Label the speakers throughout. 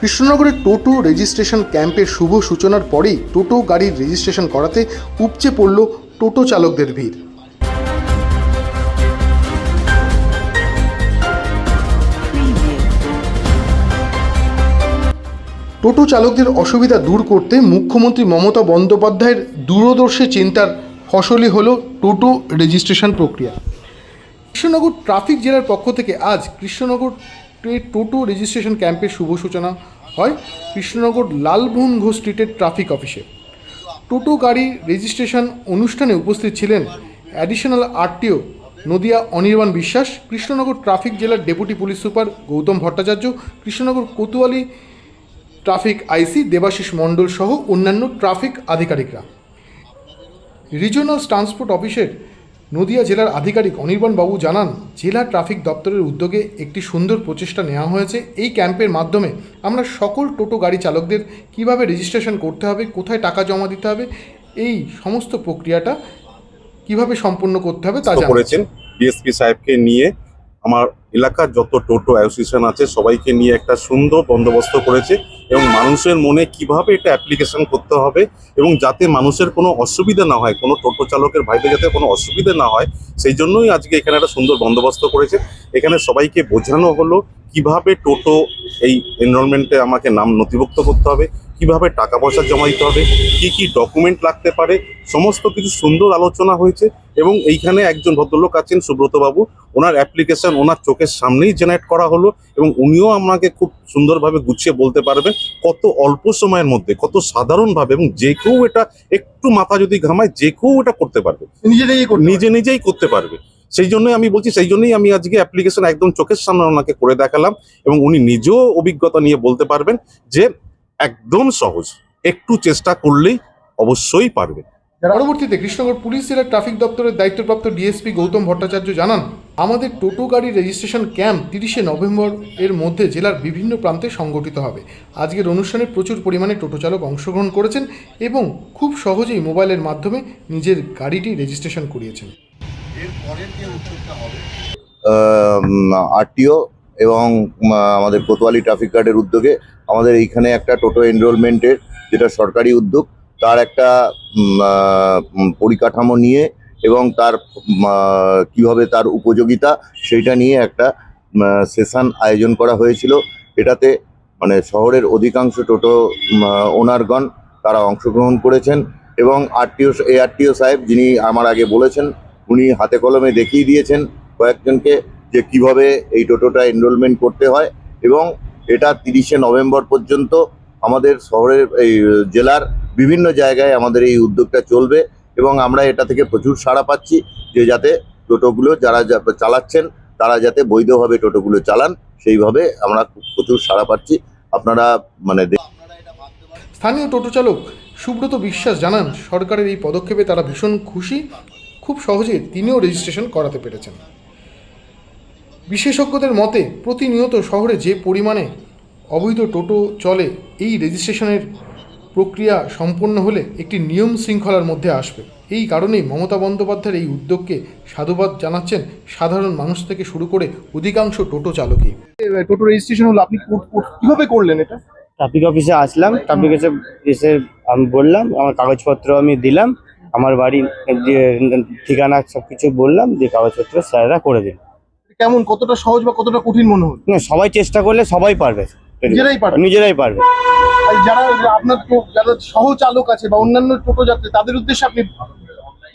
Speaker 1: কৃষ্ণনগরের টোটো রেজিস্ট্রেশন ক্যাম্পের শুভ সূচনার পরেই টোটো গাড়ির রেজিস্ট্রেশন করাতে উপচে পড়ল টোটো চালকদের ভিড়। টোটো চালকদের অসুবিধা দূর করতে মুখ্যমন্ত্রী মমতা বন্দ্যোপাধ্যায়ের দূরদর্শী চিন্তার ফসলই হল টোটো রেজিস্ট্রেশন প্রক্রিয়া। কৃষ্ণনগর ট্রাফিক জেলার পক্ষ থেকে আজ কৃষ্ণনগর টোটো রেজিস্ট্রেশন ক্যাম্পের শুভ সূচনা হয় কৃষ্ণনগর লালমোহন ঘোষ স্ট্রিটের ট্রাফিক অফিসে। টোটো গাড়ি রেজিস্ট্রেশন অনুষ্ঠানে উপস্থিত ছিলেন additional RTO Nadia Anirban Biswas, Krishnanagar traffic জেলার deputy police super Goutam Bhattacharya, Krishnanagar Kotwali traffic IC Debashis Mondal সহ অন্যান্য ট্রাফিক আধিকারিকরা। রিজিওনাল ট্রান্সপোর্ট অফিসের নদিয়া জেলার আধিকারিক অনির্বাণ বাবু জানান জেলা ট্রাফিক দপ্তরের উদ্যোগে একটি সুন্দর প্রচেষ্টা নেওয়া হয়েছে। এই ক্যাম্পের মাধ্যমে আমরা সকল টোটো গাড়ি চালকদের কীভাবে রেজিস্ট্রেশন করতে হবে কোথায় টাকা জমা দিতে হবে এই সমস্ত প্রক্রিয়াটা কীভাবে সম্পন্ন করতে হবে তা
Speaker 2: করেছেন ডিএসপি সাহেবকে নিয়ে। আমার এলাকার যত টোটো অ্যাসোসিয়েশন আছে সবাইকে নিয়ে একটা সুন্দর বন্দোবস্ত করেছে। এবং মানুষের মনে কীভাবে এটা অ্যাপ্লিকেশন করতে হবে এবং যাতে মানুষের কোনো অসুবিধা না হয়, কোনো টোটো চালকের ভাইদের যাতে কোনো অসুবিধা না হয়, সেই জন্যই আজকে এখানে একটা সুন্দর বন্দোবস্ত করেছে। এখানে সবাইকে বোঝানো হলো কীভাবে টোটো এই এনরোলমেন্টে আমাকে নাম নথিভুক্ত করতে হবে কীভাবে টাকা পয়সা জমা দিতে হবে কি কি ডকুমেন্ট লাগতে পারে সমস্ত কিছু সুন্দর আলোচনা হয়েছে এবং এইখানে একজন ভদ্রলোক আছেন সুব্রতবাবু ওনার অ্যাপ্লিকেশন ওনার চোখের সামনেই জেনারেট করা হলো এবং উনিও আমাকে খুব সুন্দরভাবে গুছিয়ে বলতে পারবেন কত অল্প সময়ের মধ্যে কত সাধারণভাবে এবং যে কেউ এটা একটু মাথা যদি ঘামায় যে কেউ এটা করতে পারবে।
Speaker 1: নিজে নিজেই
Speaker 2: নিজে নিজেই করতে পারবে। সেই জন্যই আমি বলছি সেই জন্যই আমি আজকে অ্যাপ্লিকেশন একদম চোখের সামনে ওনাকে করে দেখালাম এবং উনি নিজেও অভিজ্ঞতা নিয়ে বলতে পারবেন যে একদম সহজ। একটু চেষ্টা করলেই অবশ্যই পারবে।
Speaker 1: পরবর্তীতে কৃষ্ণনগর পুলিশ জেলার ট্রাফিক দপ্তরের দায়িত্বপ্রাপ্ত ডিএসপি গৌতম ভট্টাচার্য জানান আমাদের টোটো গাড়ি রেজিস্ট্রেশন ক্যাম্প তিরিশে নভেম্বর এর মধ্যে জেলার বিভিন্ন প্রান্তে সংগঠিত হবে। আজকের অনুষ্ঠানে প্রচুর পরিমাণে টোটো চালক অংশগ্রহণ করেছেন এবং খুব সহজেই মোবাইলের মাধ্যমে নিজের গাড়িটি রেজিস্ট্রেশন করিয়েছেন।
Speaker 3: আরটিও এবং আমাদের কোতোয়ালি ট্রাফিক গার্ডের উদ্যোগে আমাদের এইখানে একটা টোটো এনরোলমেন্টের যেটা সরকারি উদ্যোগ, তার একটা পরিকাঠামো নিয়ে এবং তার কীভাবে তার উপযোগিতা সেইটা নিয়ে একটা সেশন আয়োজন করা হয়েছিল। এটাতে মানে শহরের অধিকাংশ টোটো ওনারগণ তারা অংশগ্রহণ করেছেন এবং আরটিও এআরটিও সাহেব যিনি আমার আগে বলেছেন, উনি হাতে কলমে দেখিয়ে দিয়েছেন কয়েকজনকে যে কীভাবে এই টোটোটা এনরোলমেন্ট করতে হয় এবং এটা তিরিশে নভেম্বর পর্যন্ত আমাদের শহরের এই জেলার বিভিন্ন জায়গায় আমাদের এই উদ্যোগটা চলবে এবং আমরা এটা থেকে প্রচুর সাড়া পাচ্ছি যে যাতে টোটোগুলো যারা চালাচ্ছেন তারা যাতে বৈধভাবে টোটোগুলো চালান, সেইভাবে আমরা প্রচুর সাড়া পাচ্ছি। আপনারা মানে
Speaker 1: স্থানীয় টোটো চালক সুব্রত বিশ্বাস জানান, সরকারের এই পদক্ষেপে তারা ভীষণ খুশি। খুব সহজে তিনিও রেজিস্ট্রেশন করাতে পেরেছেন। বিশেষজ্ঞদের মতে প্রতিনিয়ত শহরে যে পরিমাণে অবৈধ টোটো চলে এই রেজিস্ট্রেশনের প্রক্রিয়া সম্পন্ন হলে একটি নিয়ম শৃঙ্খলার মধ্যে আসবে। এই কারণেই মমতা বন্দ্যোপাধ্যায়ের এই উদ্যোগকে সাধুবাদ জানাচ্ছেন সাধারণ মানুষ থেকে শুরু করে অধিকাংশ টোটো চালকই। টোটো রেজিস্ট্রেশন হলো আপনি কীভাবে করলেন এটা?
Speaker 4: ট্রাফিক অফিসে আসলাম ট্রাফিক অফিসে এসে আমি বললাম আমার কাগজপত্র আমি দিলাম আমার বাড়ি ঠিকানা সব কিছু বললাম যে কাগজপত্র স্যাররা করে দিল
Speaker 1: কেমন কতটা সহজ বা কতটা কঠিন মনে হলো
Speaker 4: না, সবাই চেষ্টা করলে সবাই পারবে।
Speaker 1: নিজেরাই পারবে?
Speaker 4: নিজেরাই পারবে।
Speaker 1: আর যারা আপনার যারা সহ চালক আছে বা অন্যান্য টোটো যাত্রী তাদের উদ্দেশ্যে আপনি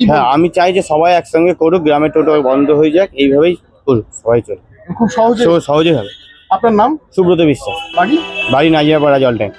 Speaker 4: হ্যাঁ আমি চাই যে সবাই একসঙ্গে করুক গ্রামে টোটো বন্ধ হয়ে যাক এইভাবেই করুক সবাই চলুক।
Speaker 1: খুব সহজে।
Speaker 4: সহজেই হবে।
Speaker 1: আপনার নাম?
Speaker 4: সুব্রত বিশ্বাস।
Speaker 1: বাড়ি?
Speaker 4: বাড়ি নাজিয়াপাড়া জল ট্যাঙ্ক